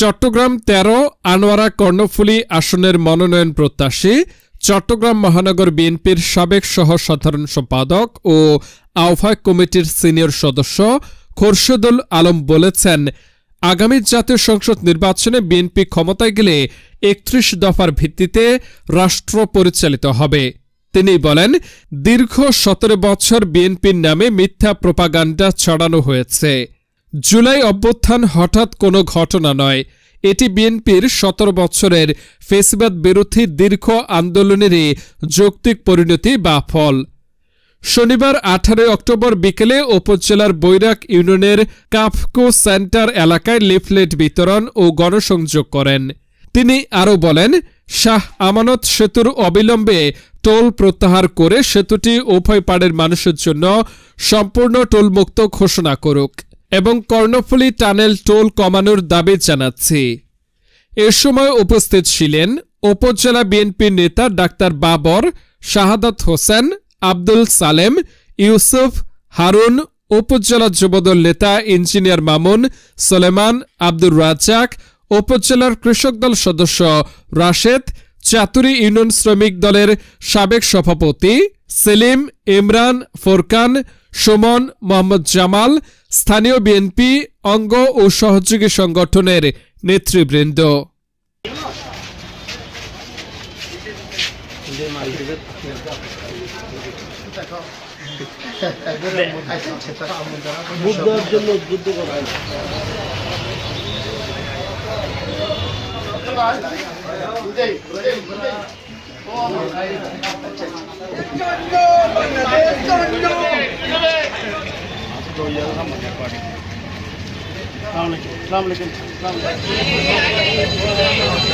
চট্টগ্রাম তেরো, আনোয়ারা কর্ণফুলী আসনের মনোনয়ন প্রত্যাশী, চট্টগ্রাম মহানগর বিএনপির সাবেক সহ সাধারণ সম্পাদক ও আহ্বায়ক কমিটির সিনিয়র সদস্য খোরশেদুল আলম বলেছেন, আগামী জাতীয় সংসদ নির্বাচনে বিএনপি ক্ষমতায় গেলে একত্রিশ দফার ভিত্তিতে রাষ্ট্র পরিচালিত হবে। তিনি বলেন, দীর্ঘ সতেরো বছর বিএনপির নামে মিথ্যা প্রপাগান্ডা ছড়ানো হয়েছে। জুলাই অভ্যুত্থান হঠাৎ কোনো ঘটনা নয়। এটি বিএনপির সতেরো বছরের ফেসিবাদ বিরোধী দীর্ঘ আন্দোলনেরই যৌক্তিক পরিণতি বা ফল। শনিবার আঠারোই অক্টোবর বিকেলে উপজেলার বৈরাক ইউনিয়নের কাফকো সেন্টার এলাকায় লিফলেট বিতরণ ও গণসংযোগ করেন। তিনি আরও বলেন, শাহ আমানত সেতুর অবিলম্বে টোল প্রত্যাহার করে সেতুটি উভয় পাড়ের মানুষের জন্য সম্পূর্ণ টোলমুক্ত ঘোষণা করুক। এবং কর্ণফুলী টানেল টোল কমানোর দাবি জানাচ্ছি। এ সময় উপস্থিত ছিলেন উপজেলা বিএনপির নেতা ডাক্তার বাবর, শাহাদাত হোসেন, আব্দুল সালেম, ইউসুফ, হারুন, উপজেলা যুবদল নেতা ইঞ্জিনিয়ার মামুন, সোলেমান, আব্দুর রাজ্জাক, উপজেলার কৃষক দল সদস্য রাশেদ, চাতুরি ইউনিয়ন শ্রমিক দলের সাবেক সভাপতি সেলিম ইমরান ফোরকান সুমন মোহাম্মদ জামাল স্থানীয় বিএনপি অঙ্গ ও সহযোগী সংগঠনের নেতৃবৃন্দ। জন্য जाएगा हम